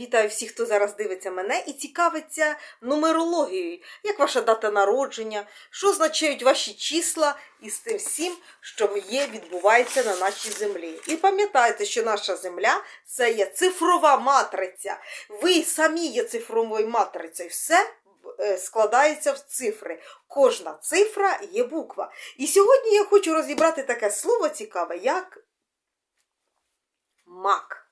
Вітаю всіх, хто зараз дивиться мене і цікавиться нумерологією. Як ваша дата народження, що означають ваші числа і з тим всім, що є, відбувається на нашій землі. І пам'ятайте, що наша земля це є цифрова матриця. Ви самі є цифровою матрицею. Все е, складається в цифри. Кожна цифра є буква. І сьогодні я хочу розібрати таке слово цікаве, як мак.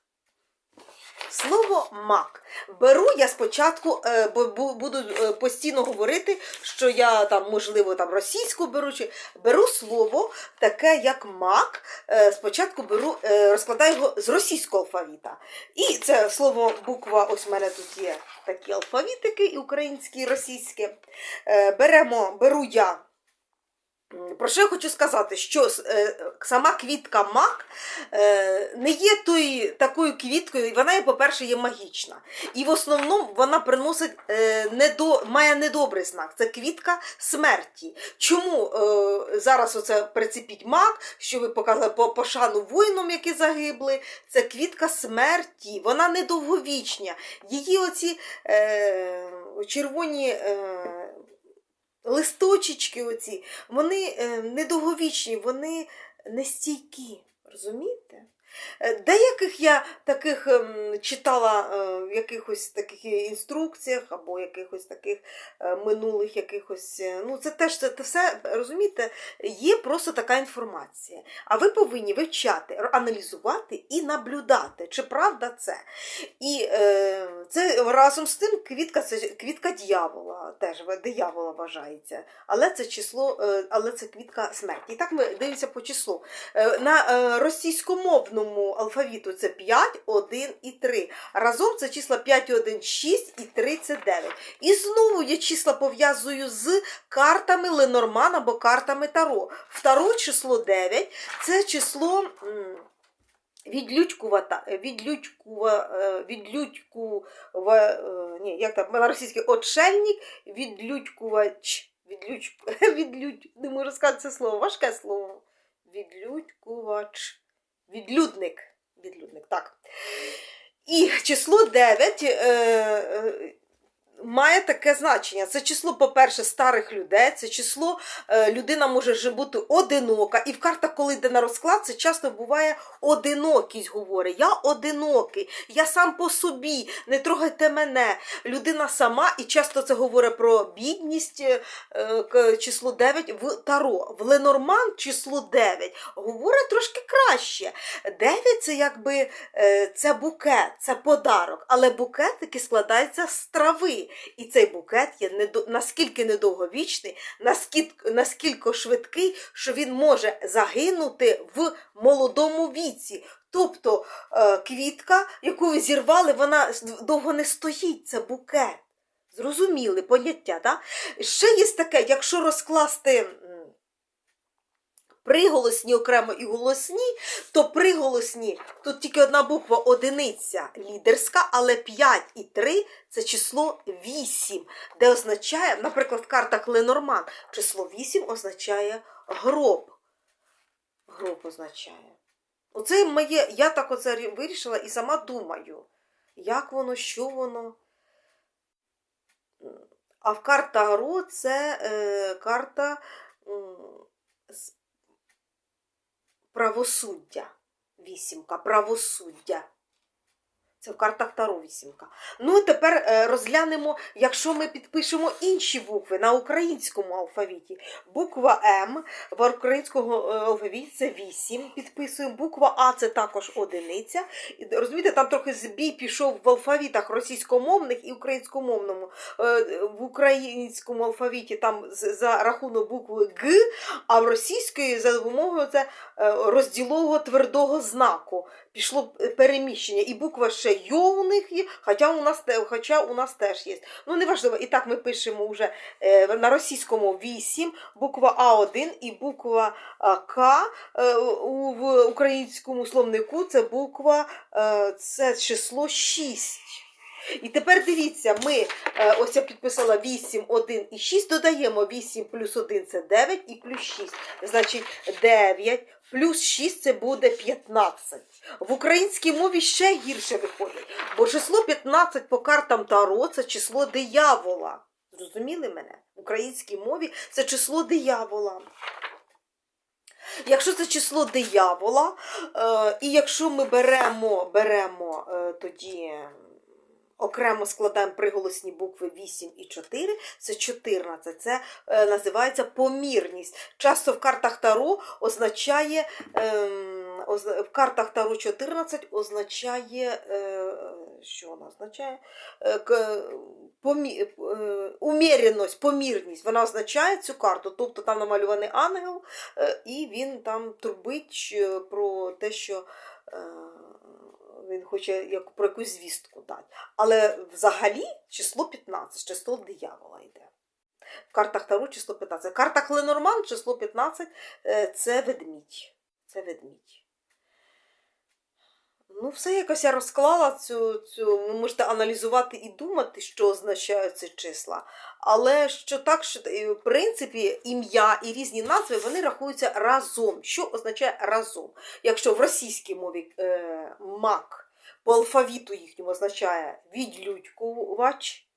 Слово мак. Беру я спочатку, е, буду е, постійно говорити, що я там, можливо, там російську беру, чи беру слово таке, як мак. е, Спочатку беру, розкладаю його з російського алфавіта. І це слово буква, ось в мене тут є такі алфавітики, і українські, і російські. Беремо, беру я. Про що я хочу сказати, що е, сама квітка мак е, не є тою такою квіткою, вона, по-перше, є магічна. І в основному вона приносить е, недо, має недобрий знак. Це квітка смерті. Чому зараз оце прицепіть мак, що ви показали по пошану воїнам, які загибли? Це квітка смерті, вона недовговічня. Її оці е, червоні. Е, листочечки оці, вони е, недовговічні, вони нестійкі. Розумієте? Е, Деяких я таких ем, читала е, в якихось таких інструкціях або якихось таких минулих якихось. Ну, це теж це, це все, розумієте, є просто така інформація. А ви повинні вивчати, аналізувати і наблюдати, чи правда це. І е, це разом з тим квітка це квітка дьявола, теж диявола вважається. Але це число, е, але це квітка смерті. І так ми дивимося по числу. Е, На е, російськомовному алфавіту це 5, 1 і 3. Разом це числа 5, 1, 6 і 3 це 9. І знову я числа пов'язую з картами Ленорман або картами Таро. Второе число 9 це число. Відлюдькувата, відлюдькува, е, відлюдькува, е, ні, як там, на російській отшельник, відлюдькувач, відлюдь, відлюдь, не можу сказати це слово, важке слово. Відлюдькувач, відлюдник, відлюдник, так. І число 9 е, е, має таке значення. Це число, по-перше, старих людей, це число е, людина може бути одинока. І в картах, коли йде на розклад, це часто буває одинокість, говорить. Я одинокий, я сам по собі, не трогайте мене. Людина сама, і часто це говорить про бідність, е, число 9 в Таро. В Ленорман число 9 говорить трошки краще. 9 це якби е, це букет, це подарок, але букет таки складається з трави. І цей букет є наскільки недовговічний, наскільки, наскільки швидкий, що він може загинути в молодому віці. Тобто е, квітка, яку ви зірвали, вона довго не стоїть, це букет. Зрозуміли поняття, так? Ще є таке, якщо розкласти. Приголосні окремо і голосні, то приголосні тут тільки одна буква одиниця лідерська, але 5 і 3 це число 8, де означає, наприклад, в картах Ленорман число 8 означає гроб. Гроб означає. Оце моє, я так оце вирішила і сама думаю, як воно, що воно. А в карта Таро це е, карта з правосуддя. Вісімка, правосуддя. Це в картах Таро вісімка. Ну тепер е, розглянемо, якщо ми підпишемо інші букви на українському алфавіті. Буква М в українському е, алфавіті це 8. Підписуємо. Буква А це також одиниця. Розумієте, там трохи збій пішов в алфавітах російськомовних і українськомовному. Е, В українському алфавіті там за рахунок букви Г, а в російської за допомогою це розділового твердого знаку. Пішло е, переміщення, і буква ще Йо у них є, хоча у нас, хоча у нас теж є. Ну, неважливо, і так ми пишемо вже е, на російському 8, буква А1 і буква К е, в українському словнику це буква, це число 6. І тепер дивіться, ми ось я підписала 8, 1 і 6, додаємо 8 плюс 1 це 9 і плюс 6. Значить 9 плюс 6 це буде 15. В українській мові ще гірше виходить, бо число 15 по картам Таро це число диявола. Зрозуміли мене? В українській мові це число диявола. Якщо це число диявола, е, і якщо ми беремо, беремо е, тоді окремо складаємо приголосні букви 8 і 4, це 14. Це е, називається помірність. Часто в картах Таро означає ем, оз- в картах Таро 14 означає, е, що вона означає? Е, помі, е, уміряність, помірність. Вона означає цю карту. Тобто там намалюваний ангел, е, і він там трубить е, про те, що е, він хоче як про якусь звістку дати. Але взагалі число 15, число диявола йде. В картах Таро число 15. В картах Ленорман число 15 е, це ведмідь. Це ведмідь. Ну, все якось я розклала цю, цю. Ви можете аналізувати і думати, що означають ці числа. Але що так, що е, в принципі ім'я і різні назви вони рахуються разом. Що означає разом? Якщо в російській мові е, мак по алфавіту їхньому означає відлюдькувач,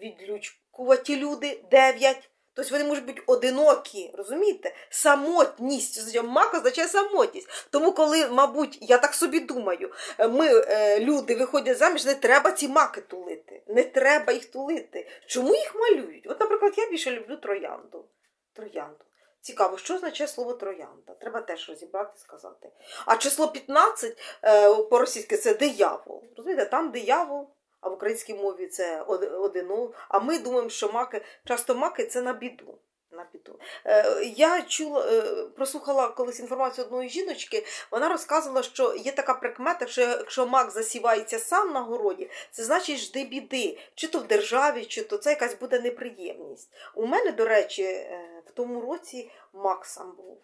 відлюдькуваті люди, дев'ять. Тобто вони можуть бути одинокі, розумієте? Самотність. Мак означає самотність. Тому, коли, мабуть, я так собі думаю, е, ми, е, люди, виходять заміж, не треба ці маки тулити. Не треба їх тулити. Чому їх малюють? От, наприклад, я більше люблю троянду. Троянду. Цікаво, що означає слово троянда? Треба теж розібрати сказати. А число 15 е, по-російськи це диявол. Розумієте, там диявол, а в українській мові це од- одино. А ми думаємо, що маки, часто маки це на біду. На біду. Е, я чула, е, прослухала колись інформацію одної жіночки, вона розказувала, що є така прикмета, що якщо мак засівається сам на городі, це значить жди біди, чи то в державі, чи то це якась буде неприємність. У мене, до речі, е, в тому році мак сам був.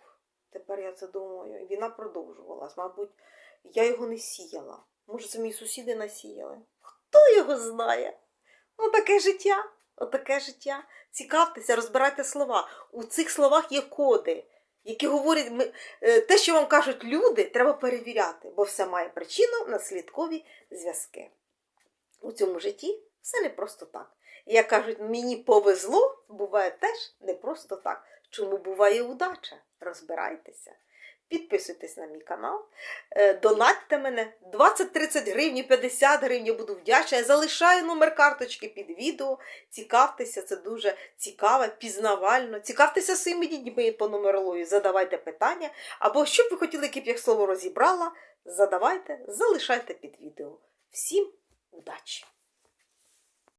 Тепер я це думаю. Війна продовжувалась. Мабуть, я його не сіяла. Може, це мої сусіди насіяли. Хто його знає? Ну, таке життя. Отаке життя. Цікавтеся, розбирайте слова. У цих словах є коди, які говорять, е, те, що вам кажуть люди, треба перевіряти, бо все має причину, наслідкові зв'язки. У цьому житті все не просто так. Як кажуть, мені повезло, буває теж не просто так. Чому буває удача? Розбирайтеся. Підписуйтесь на мій канал, е, донатьте мене 20-30 гривень, 50 гривень, я буду вдячна. Я залишаю номер карточки під відео. Цікавтеся, це дуже цікаво, пізнавально. Цікавтеся своїми дітьми по нумерології, задавайте питання. Або що б ви хотіли, щоб я слово розібрала, задавайте, залишайте під відео. Всім удачі!